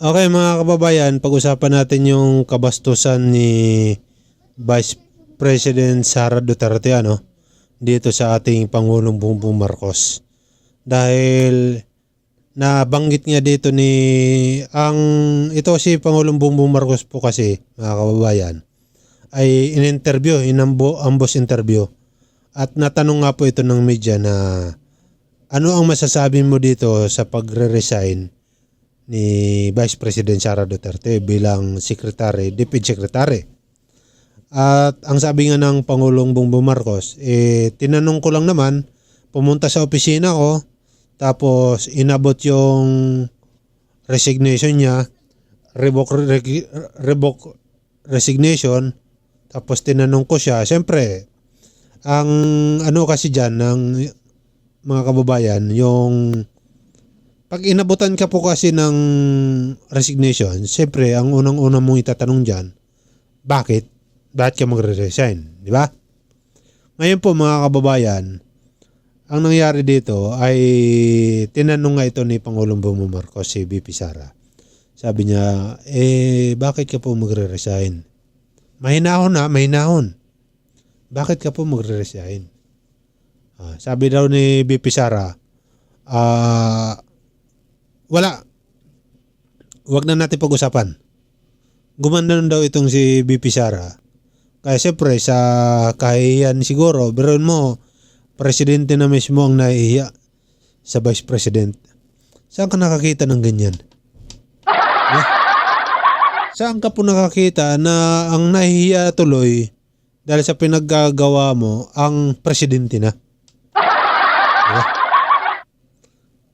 Okay mga kababayan, pag-usapan natin yung kabastusan ni Vice President Sara Duterte ano, dito sa ating Pangulong Bongbong Marcos. Dahil nabanggit niya dito ni ang ito si Pangulong Bongbong Marcos po kasi mga kababayan ay in-interview, inambo ambos interview. At natanong nga po ito ng media na ano ang masasabi mo dito sa pagre-resign ni Vice President Sara Duterte bilang Secretary, Deputy Secretary. At ang sabi nga ng Pangulong Bongbong Marcos, eh, tinanong ko lang naman, pumunta sa opisina ko, tapos inabot yung resignation niya, revoke, re- revoke resignation, tapos tinanong ko siya, siyempre, ang ano kasi dyan ng mga kababayan, yung pag inabutan ka po kasi ng resignation, siyempre, ang unang-unang mong itatanong dyan, bakit? Bakit ka magre-resign? Di ba? Ngayon po mga kababayan, ang nangyari dito ay tinanong nga ito ni Pangulong Bongbong Marcos si BP Sara. Sabi niya, eh bakit ka po magre-resign? Mahinahon na, mahinahon. Bakit ka po magre-resign? Ah, sabi daw ni BP Sara, ah, wala. Huwag na natin pag-usapan. Gumanda na daw itong si BP Sara. Kaya siyempre sa kahihiyan siguro, pero mo, presidente na mismo ang nahihiya sa vice president. Saan ka nakakita ng ganyan? Eh? Saan ka po nakakita na ang nahihiya tuloy dahil sa pinaggagawa mo ang presidente na? Diba?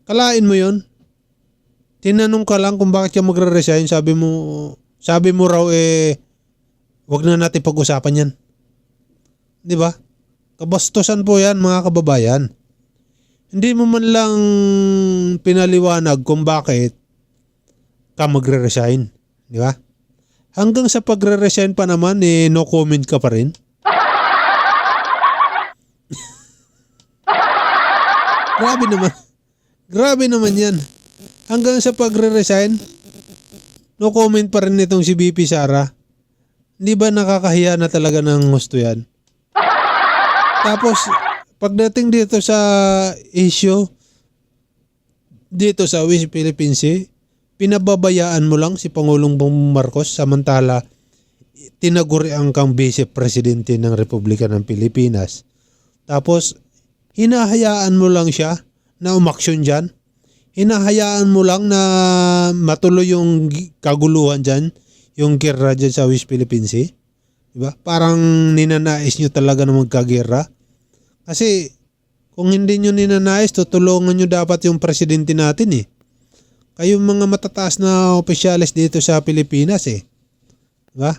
Kalain mo yon Tinanong ka lang kung bakit ka magre-resign, sabi mo, sabi mo raw eh, wag na natin pag-usapan yan. Di ba? Kabastusan po yan mga kababayan. Hindi mo man lang pinaliwanag kung bakit ka magre-resign. Di ba? Hanggang sa pagre-resign pa naman, eh, no comment ka pa rin. Grabe naman. Grabe naman yan. Hanggang sa pagre-resign, no comment pa rin itong si BP Sara. Hindi ba nakakahiya na talaga ng gusto yan? Tapos, pagdating dito sa issue, dito sa West Philippine Sea, pinababayaan mo lang si Pangulong Bongbong Marcos samantala tinagurian kang Vice Presidente ng Republika ng Pilipinas. Tapos, hinahayaan mo lang siya na umaksyon dyan. Hinahayaan mo lang na matuloy yung kaguluhan dyan, yung gera dyan sa West Philippine Sea. Diba? Parang ninanais nyo talaga na magkagera. Kasi kung hindi nyo ninanais, tutulungan nyo dapat yung presidente natin eh. Kayong mga matataas na opisyalis dito sa Pilipinas eh. Diba?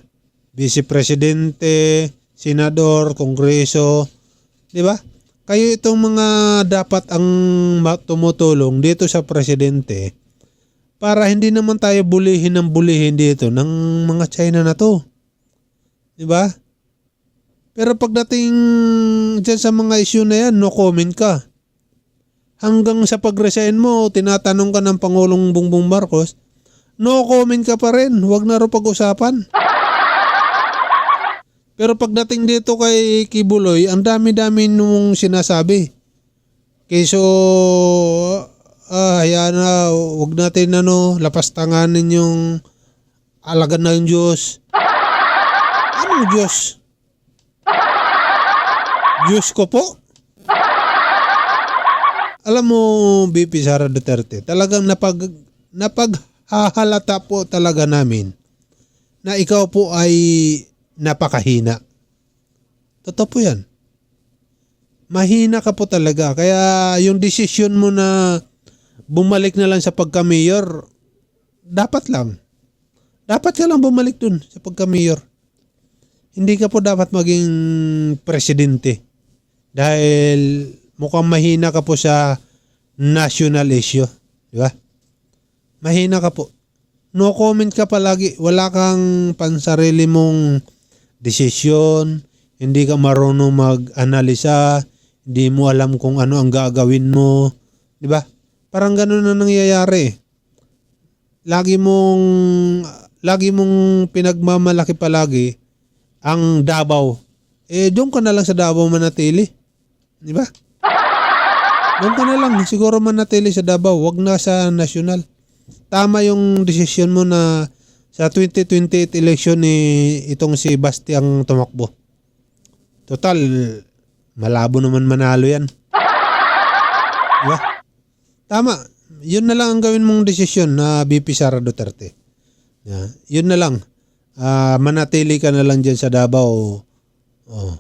Vice Presidente, Senador, Kongreso, di ba? Kayo itong mga dapat ang tumutulong dito sa presidente para hindi naman tayo bulihin ng bulihin dito ng mga China na to. Di ba? Pero pagdating dyan sa mga issue na yan, no comment ka. Hanggang sa pag-resign mo, tinatanong ka ng Pangulong Bongbong Marcos, no comment ka pa rin. Huwag na rin pag-usapan. Pero pagdating dito kay Kibuloy, ang dami-dami nung sinasabi. Kayso, ah, hayaan na, huwag natin ano, lapastanganin yung alagan ng Diyos. Anong Diyos? Diyos ko po? Alam mo, BP Sara Duterte, talagang napag, napaghahalata po talaga namin na ikaw po ay napakahina. Totoo po yan. Mahina ka po talaga. Kaya yung desisyon mo na bumalik na lang sa pagka-mayor, dapat lang. Dapat ka lang bumalik dun sa pagka-mayor. Hindi ka po dapat maging presidente. Dahil mukhang mahina ka po sa national issue. Di ba? Mahina ka po. No comment ka palagi. Wala kang pansarili mong desisyon, hindi ka marunong mag-analisa, hindi mo alam kung ano ang gagawin mo, 'di ba? Parang ganoon na nangyayari. lagi mong lagi mong pinagmamalaki palagi ang Davao. Eh doon ka na lang sa Davao manatili. Di ba? Doon ka na lang siguro manatili sa Davao, wag na sa national. Tama yung desisyon mo na sa 2028 election ni itong si Basti ang tumakbo. Total, malabo naman manalo yan. Diba? Tama. Yun na lang ang gawin mong desisyon na BP Sara Duterte. Yeah. Yun na lang. Ah, manatili ka na lang dyan sa Davao. Oh.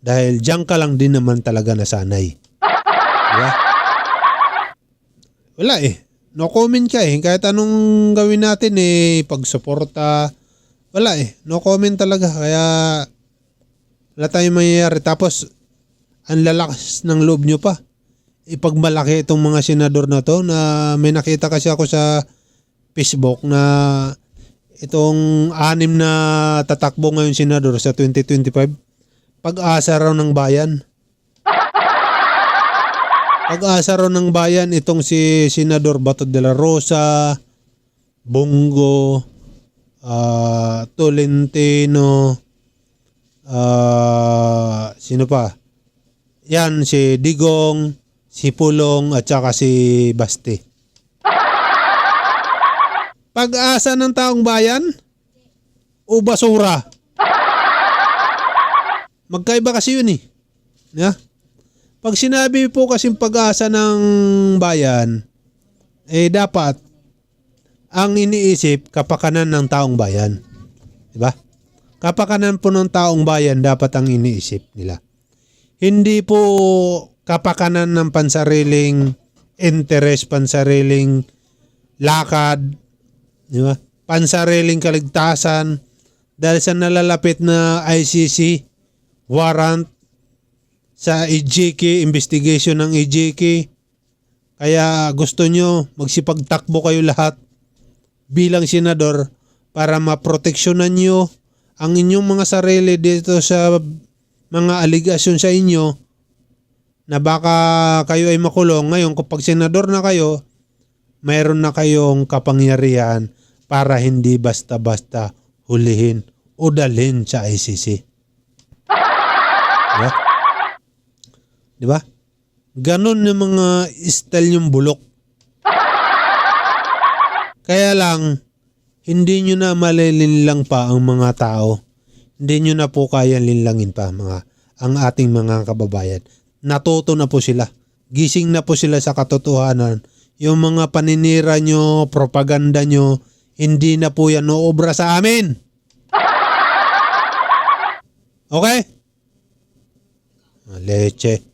Dahil diyan ka lang din naman talaga nasanay. Diba? Wala eh. No comment ka eh. Kahit anong gawin natin eh, pagsuporta, wala eh. No comment talaga. Kaya wala tayong mangyayari. Tapos, ang lalakas ng loob nyo pa. Ipagmalaki itong mga senador na to na may nakita kasi ako sa Facebook na itong anim na tatakbo ngayon senador sa 2025 pag-asa raw ng bayan. Pag-asa raw ng bayan itong si Senador Bato de la Rosa, Bongo, ah Tolentino, ah sino pa? Yan si Digong, si Pulong at saka si Basti. Pag-asa ng taong bayan o basura? Magkaiba kasi yun eh. Yeah? Pag sinabi po kasing pag-asa ng bayan, eh dapat ang iniisip kapakanan ng taong bayan. Diba? Kapakanan po ng taong bayan dapat ang iniisip nila. Hindi po kapakanan ng pansariling interest, pansariling lakad, di ba? Pansariling kaligtasan dahil sa nalalapit na ICC warrant sa EJK, investigation ng EJK. Kaya gusto nyo magsipagtakbo kayo lahat bilang senador para maproteksyonan nyo ang inyong mga sarili dito sa mga aligasyon sa inyo na baka kayo ay makulong. Ngayon kapag senador na kayo, mayroon na kayong kapangyarihan para hindi basta-basta hulihin o dalhin sa ICC. Diba? Di ba? Ganon yung mga style yung bulok. Kaya lang, hindi nyo na malilinlang pa ang mga tao. Hindi nyo na po kaya linlangin pa mga, ang ating mga kababayan. Natuto na po sila. Gising na po sila sa katotohanan. Yung mga paninira nyo, propaganda nyo, hindi na po yan noobra sa amin. Okay? Leche.